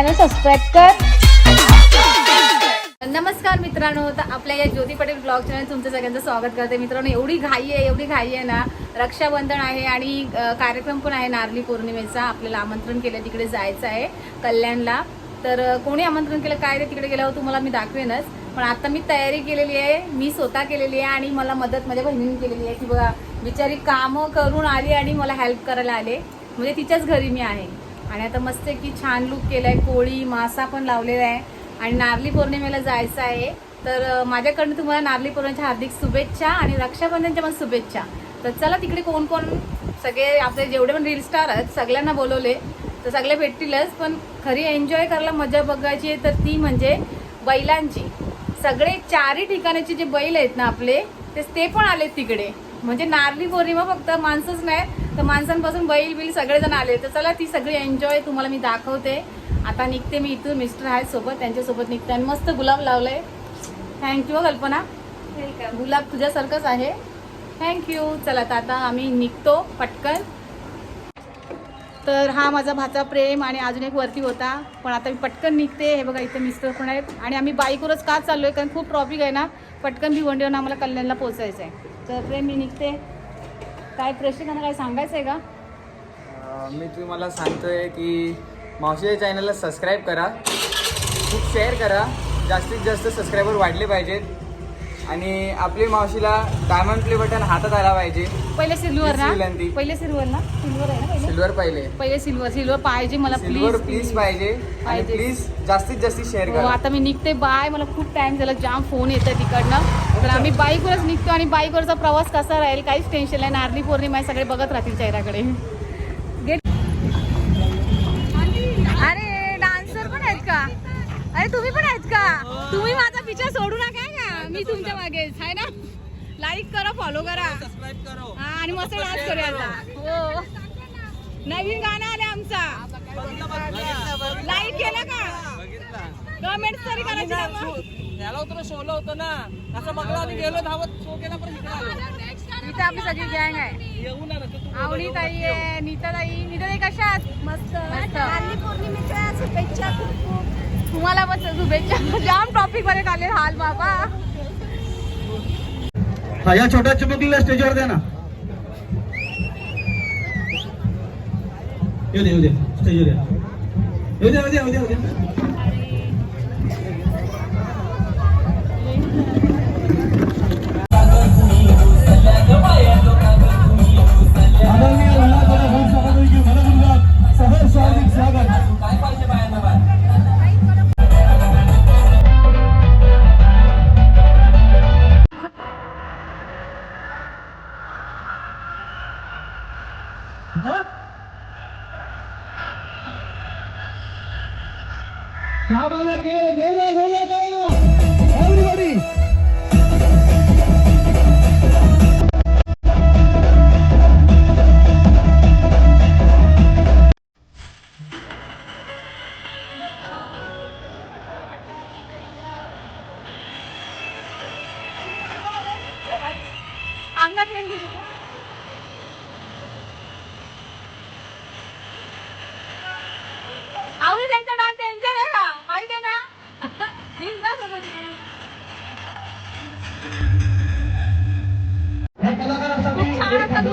Channel subscribe कर. नमस्कार मित्रांनो तर आपल्या या ज्योती पटेल ब्लॉग चॅनल तुमचं सगळ्यांचं स्वागत करते. मित्रांनो एवढी घाई आहे एवढी घाई आहे ना रक्षाबंधन आहे आणि कार्यक्रम पण आहे नारली पौर्णिमेचा. आपल्याला आमंत्रण केलं तिकडे जायचं आहे कल्याणला. तर कोणी आमंत्रण केलं काय ते तिकडे गेल्यावर हो, तुम्हाला मी दाखवेनच. पण आता मी तयारी केलेली आहे मी स्वतः केलेली आहे आणि मला मदत माझ्या बहिणीने केलेली आहे की बघा बिचारी कामं करून आली आणि मला हेल्प करायला आले. म्हणजे तिच्याच घरी मी आहे. आणि आता मस्त की छान लुक केलाय. कोळी मासा पण लावलेला आहे. आणि नारली पौर्णिमेला जायचं आहे. तर माझ्याकडनं तुम्हाला नारली पौर्णिमेच्या हार्दिक शुभेच्छा आणि रक्षाबंधनच्या पण शुभेच्छा. तर चला तिकडे कोण कोण सगळे आपले जेवढे पण रील स्टार आहेत सगळ्यांना बोलवले. तर सगळे भेटतीलच पण खरी एन्जॉय करायला मजा बघायची आहे तर ती म्हणजे बैलांची. सगळे चारही ठिकाणाचे जे बैल आहेत ना आपले ते ते पण आलेत तिकडे. म्हणजे नारली पौर्णिमा फक्त माणसंच नाही तर माणसांपासून बैल बिल सगळेजण आले तर चला ती सगळी एन्जॉय तुम्हाला मी दाखवते. आता निघते मी इथून मिस्टर आहेत सोबत त्यांच्यासोबत निघते आणि मस्त गुलाब लावलंय. थँक्यू कल्पना. गुलाब तुझ्यासारखंच आहे. थँक्यू चला तर आता आम्ही निघतो पटकन. तर हा माझा भाचा प्रेम आणि अजून एक वरती होता. पण आता मी पटकन निघते. हे बघा इथं मिस्टर पण आहेत. आणि आम्ही बाईकवरच का चाललो आहे कारण खूप ट्रॉफिक आहे ना. पटकन भिवंडीवरून आम्हाला कल्याणला पोचायचं आहे तर प्रेम मी निघते. काय प्रेक्षकांना काय सांगायचं आहे का मी तुम्हाला सांगतोय की मावशीच्या चॅनलला सबस्क्राईब करा. खूप शेअर करा. जास्तीत जास्त सबस्क्रायबर वाढले पाहिजेत. आणि आपली मावशीला डायमंड प्ले बटन हातात आला पाहिजे. पहिले सिल्वर ना? विनंती. पहिले सिल्वर ना? सिल्वर आहे ना पहिले? सिल्वर पहिले. पहिले सिल्वर सिल्वर पाहिजे मला सिल्वर प्लीज प्लीज पाहिजे. आणि पाहिजे. प्लीज जास्तीत जास्त शेअर हो करा. आता मी निघते. बाय मला खूप टाइम झाला. जाम फोन येत आहे तिकडनं. तर आम्ही बाईकवरच निघतो आणि बाईकवरचा प्रवास कसा राहील? काहीच टेन्शन नाही. नारली पौर्णिमा आहे. सगळे बघत राहतील चेहऱ्याकडे. गेट अरे डान्सर पण आहेत का? अरे तुम्ही पण आहेत का? तुम्ही माझा पिक्चर सोडू नका का मी तुमच्या मागेच आहे ना? लाईक करा फॉलो करा. हा आणि मस्त डान्स करूया आता. हो. नवीन गाणं आलं आमचा. लाईक केलं का? कमेंट तरी करायची ना मग. त्याला होतं शोला होतं ना. असं बघला आणि गेलो धावत शो केला पण इकडे आलो. इथे आपली सगळी गँग आहे. येऊ ना तू तू आवडी ताई आहे नीता ताई. नीता ताई कशा आहात? मस्त. पौर्णिमेच्या शुभेच्छा खूप खूप. तुम्हाला पण शुभेच्छा. जाम टॉपिकमध्ये आले हाल बाबा. हा या छोट्या चिमुकलीला स्टेजवर द्या ना. येऊ दे येऊ दे. स्टेजवर या. येऊ दे येऊ दे येऊ दे. Everybody! अंगात मेहंदी आहे का?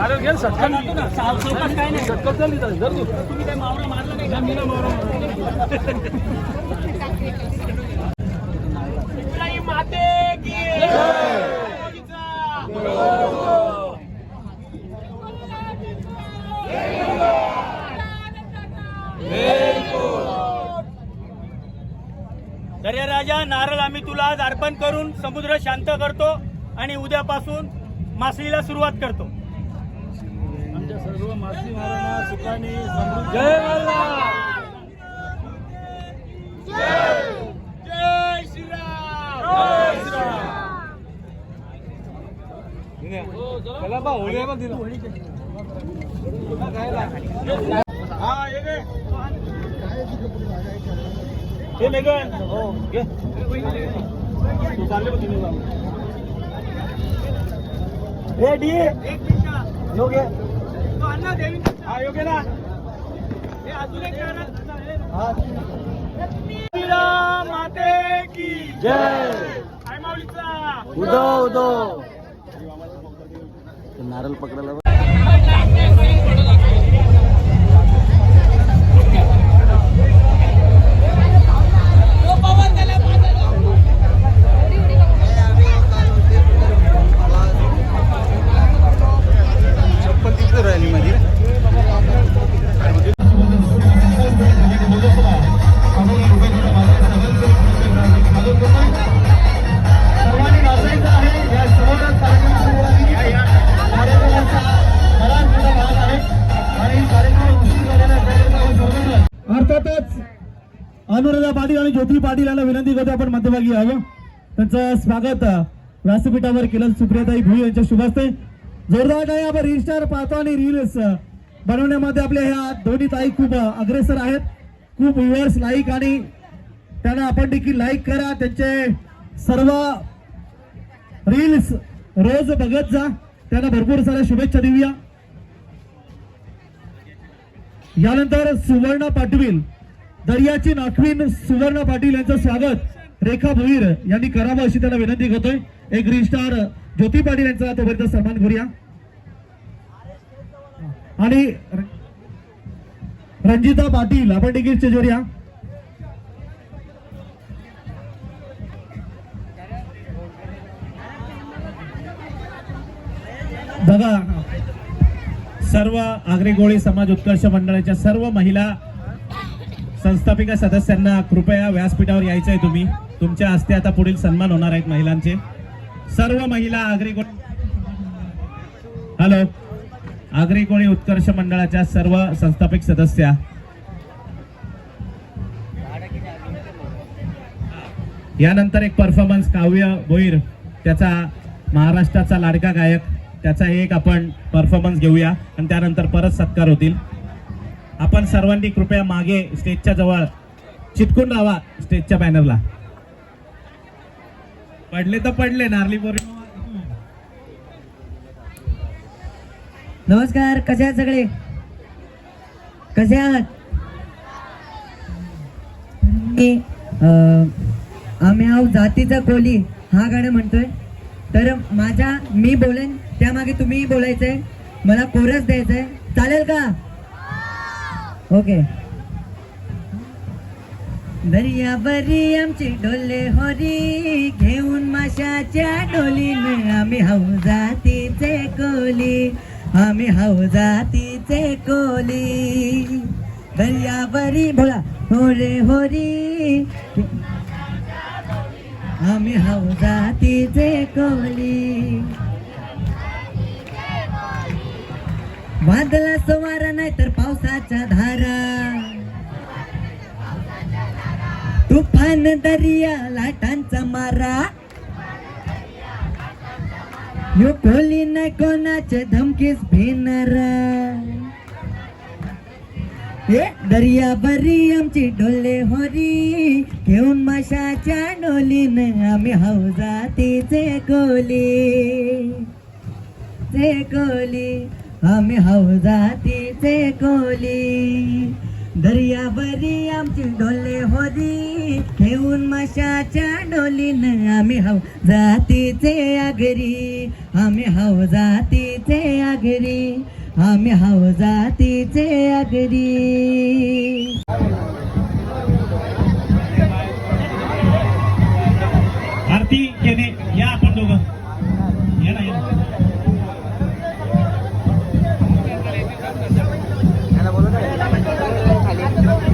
अरे घे सटकन काय नाही सटकन चालली जर तू तुम्ही काय मावरा मारला नाही मी ना मावरा माते की राजा नारळ आम्ही तुला आज अर्पण करून समुद्र शांत करतो आणि उद्यापासून मासळीला सुरुवात करतो. सर्व मासेमारांना सुखाने समृद्धी जय जय श्रीराम. हा ये गे. हे मेघन. हो चालले डी. योग्य माते की जय. उदो उदो. नारळ पकडायला अनुराधा पाटील आणि ज्योती पाटील यांना विनंती करतो आपण मध्यभागी यावं. त्यांचं स्वागत व्यासपीठावर केलं सुप्रियाताई भुई यांच्या शुभास्ते. जोरदार काय आपण रील स्टार पाहतो आणि रील्स बनवण्यामध्ये आपल्या ह्या दोन्ही ताई खूप अग्रेसर आहेत. खूप व्ह्युअर्स लाईक आणि त्यांना आपण देखील लाईक करा. त्यांचे सर्व रील्स रोज बघत जा. त्यांना भरपूर साऱ्या शुभेच्छा देऊया. यानंतर सुवर्ण पाटवील दर्याची नाखवीन सुवर्णा पाटील यांचं स्वागत. रेखा भोईर यांनी करावं अशी त्यांना विनंती करतोय. एक ग्रीन स्टार ज्योती पाटील यांचा तोपर्यंत सन्मान करूया. आणि रंजिता पाटील आपण देखील स्टेजवर या बघा सर्व आग्रेगोळी समाज उत्कर्ष मंडळाच्या सर्व महिला संस्थापिका सदस्यांना कृपया व्यासपीठावर यायचं आहे तुम्ही. तुमच्या हस्ते आता पुढील सन्मान होणार आहेत महिलांचे. सर्व महिला आग्रेगोळी हॅलो. आग्रेगोळी उत्कर्ष मंडळाच्या सर्व संस्थापिक सदस्या. यानंतर एक परफॉर्मन्स काव्य भोईर त्याचा महाराष्ट्राचा लाडका गायक त्याचा एक आपण परफॉर्मन्स घेऊया. आणि त्यानंतर परत सत्कार होतील. आपण सर्वांनी कृपया मागे स्टेजच्या जवळ चिटकून राहा स्टेजच्या बॅनरला. पडले तर पडले नारली पौर्णिमा नमस्कार कसे आहात सगळे? कसे आहात? मी आम्ही आहो जातीचा कोली हा गाणं म्हणतोय. तर माझ्या मी बोलेन त्यामागे तुम्ही बोलायचंय. मला कोरस द्यायचंय. चालेल का? ओके. दर्यावरी आमची डोले होरी घेऊन माशाच्या डोलीने आम्ही हाऊ जातीचे कोली आम्ही हाऊ जातीचे कोली. दर्यावरी बोला होरे होरी आम्ही हाऊ जातीचे कोली. वादला सवारा नाही तर पावसाच्या धारा. तुफान दर्या लाटांचा मारा. यो कोली नाही कोणाचे धमकीस भिनरा ए दर्या बरी आमची डोले होरी. घेऊन माशाच्या डोलीनं आम्ही हाऊ जातीचे कोली. ते कोली. आम्ही हौजातीचे जातीचे कोली। दर्यावरी आमची डोले होरी घेऊन माशाच्या डोलीन आम्ही हव जातीचे आगरी। आम्ही हव जातीचे आगरी आम्ही हव जातीचे आगरी।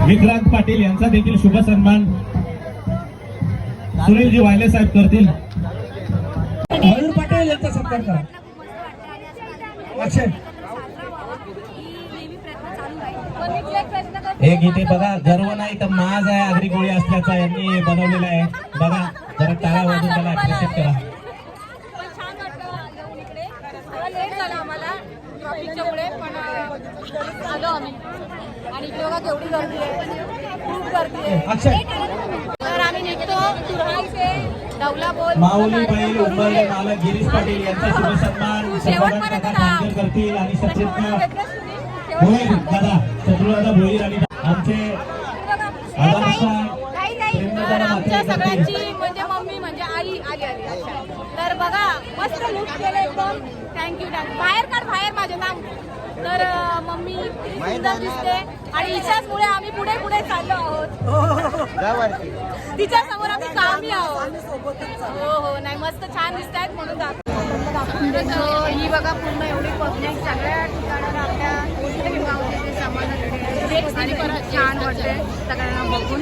विक्रांत पाटील यांचा देखील शुभ सन्मान. सुनीलजी वायले साहेब करतील. मयूर पाटील यांचा सत्कार करा. अक्षय. एक इथे बघा गर्व नाही तर माज आहे आगरी गोळी असल्याचा यांनी बनवलेला आहे. बघा जरा टाळा वाजून त्याला अप्रिशिएट करा पण छान वाटलं येऊन इकडे थोडा लेट झाला आम्हाला ट्रॉफिकच्या मुळे पण अं, आलो आम्ही. आणि इकडे बघा केवढी गर्दी आहे. खूप गर्दी आहे. तर आम्ही निघतो तुरहा इथे डवला बोल माऊली बैल उंबरले मालक गिरीश पाटील यांचा शुभ सन्मान करतील आणि सचिन दादा आणि आमचे आमच्या सगळ्यांची म्हणजे मम्मी म्हणजे आई आली आली अच्छा तर बघा मस्त लुक केलं एकदम. थँक्यू थँक्यू बाहेर काढ बाहेर माझे नाम तर मम्मी सुंदर दिसते. आणि हिच्याचमुळे आम्ही पुढे पुढे चाललो आहोत. तिच्या समोर आम्ही कामी आहोत. हो हो नाही मस्त छान दिसत आहेत म्हणून ही बघा पूर्ण एवढी पब्लिक सगळ्या ठिकाणाला आपल्या मावशीचे सामान छान वाटते सगळ्यांना बघून.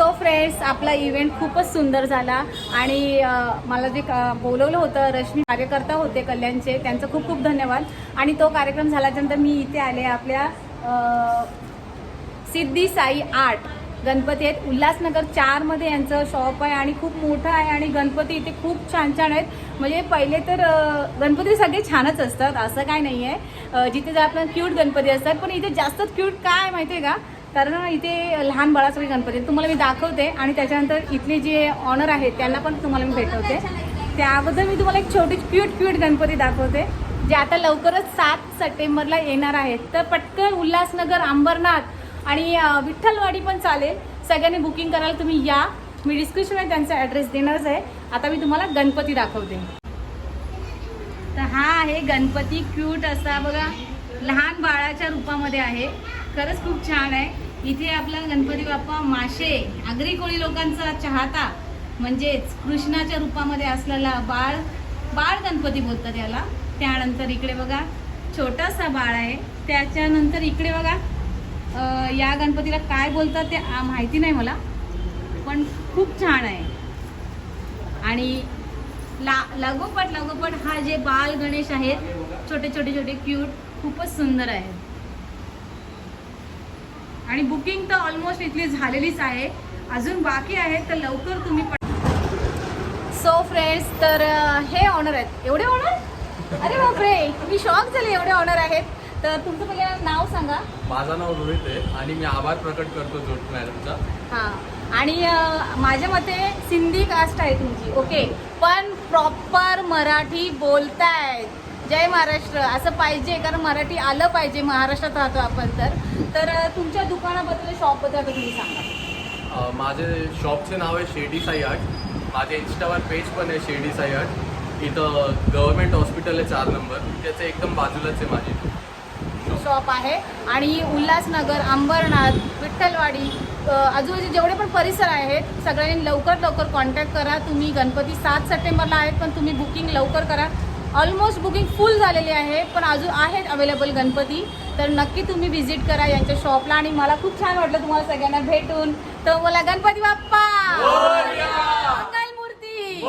सो फ्रेंड्स आपला इव्हेंट खूपच सुंदर झाला. आणि मला जे बोलवलं होतं रश्मी कार्यकर्ता होते कल्याणचे त्यांचं खूप खूप धन्यवाद. आणि तो कार्यक्रम झाल्यानंतर मी इथे आले आपल्या सिद्धी साई आर्ट गणपती आहेत. उल्हासनगर चारमध्ये यांचं शॉप आहे आणि खूप मोठं आहे आणि गणपती इथे खूप छान छान आहेत. म्हणजे पहिले तर गणपती सगळे छानच असतात असं काय नाही आहे जिथे जर आपल्याला क्यूट गणपती असतात पण इथे जास्तच क्यूट काय माहिती आहे का? कारण इथे लहान बाळासाठी गणपती तुम्हाला मी दाखवते आणि त्याच्यानंतर इथले जे ऑनर आहेत त्यांना पण तुम्हाला मी भेटवते. त्याबद्दल मी तुम्हाला एक छोटी क्यूट क्यूट गणपती दाखवते जे आता लवकरच सात सप्टेंबरला येणार आहेत. तर पटकन उल्हासनगर अंबरनाथ आणि विठ्ठलवाडी पण चालेल. सगळ्यांनी बुकिंग करायला तुम्ही या. मी डिस्क्रिप्शनमध्ये त्यांचा ॲड्रेस देणारच आहे. आता मी तुम्हाला गणपती दाखवते. तर हा आहे गणपती क्यूट असा बघा. लहान बाळाच्या रूपामध्ये आहे. खरंच खूप छान आहे. इथे आपला गणपती बाप्पा माशे आगरी कोळी लोकांचा चाहता. म्हणजेच कृष्णाच्या रूपामध्ये असलेला बाळ बाळ गणपती बोलतात याला. त्यानंतर इकडे बघा छोटासा बाळ आहे. त्याच्यानंतर इकडे बघा या गणपतीला काय बोलतात ते माहिती नाही मला पण खूप छान आहे. आणि ला लागोपाठ लागोपाठ हा जे बाल गणेश आहेत छोटे छोटे छोटे क्यूट खूपच सुंदर आहेत. आणि बुकिंग तर ऑलमोस्ट इथली झालेलीच आहे. अजून बाकी आहे तर लवकर तुम्ही सो फ्रेंड्स तर हे ऑनर आहेत. एवढे ऑनर अरे बापरे मी शॉक झाले एवढे ऑनर आहेत. तर तुमचं पहिल्या नाव सांगा. माझं नाव रोहित आहे आणि मी आभार प्रकट करतो जोट मॅडमचा. हां. आणि माझ्या मते सिंधी कास्ट आहे तुमची. ओके पण प्रॉपर मराठी बोलतायत. जय महाराष्ट्र. असं पाहिजे कारण मराठी आलं पाहिजे. महाराष्ट्रात राहतो आपण तर. तर तुमच्या दुकानाबद्दल शॉपबद्दल तुम्ही सांगा. माझे शॉपचे नाव आहे शिर्डी साई आर्ट माझ्या इन्स्टावर पेज पण आहे शिर्डी साई आर्ट इथं गव्हर्मेंट हॉस्पिटल आहे चार नंबर त्याच्या एकदम बाजूलाच आहे माझी. शॉप आहे. आणि उल्हासनगर अंबरनाथ विठ्ठलवाडी आजूबाजू जेवढे पण परिसर आहेत सगळ्यांनी लवकर लवकर कॉन्टॅक्ट करा. तुम्ही गणपती सात सप्टेंबरला आहेत पण तुम्ही बुकिंग लवकर करा. ऑलमोस्ट बुकिंग फुल झालेली आहे पण अजून आहेत अवेलेबल गणपती. तर नक्की तुम्ही व्हिजिट करा यांच्या शॉपला आणि मला खूप छान वाटलं तुम्हाला सगळ्यांना भेटून. तर मला गणपती बाप्पा! मंगलमूर्ती!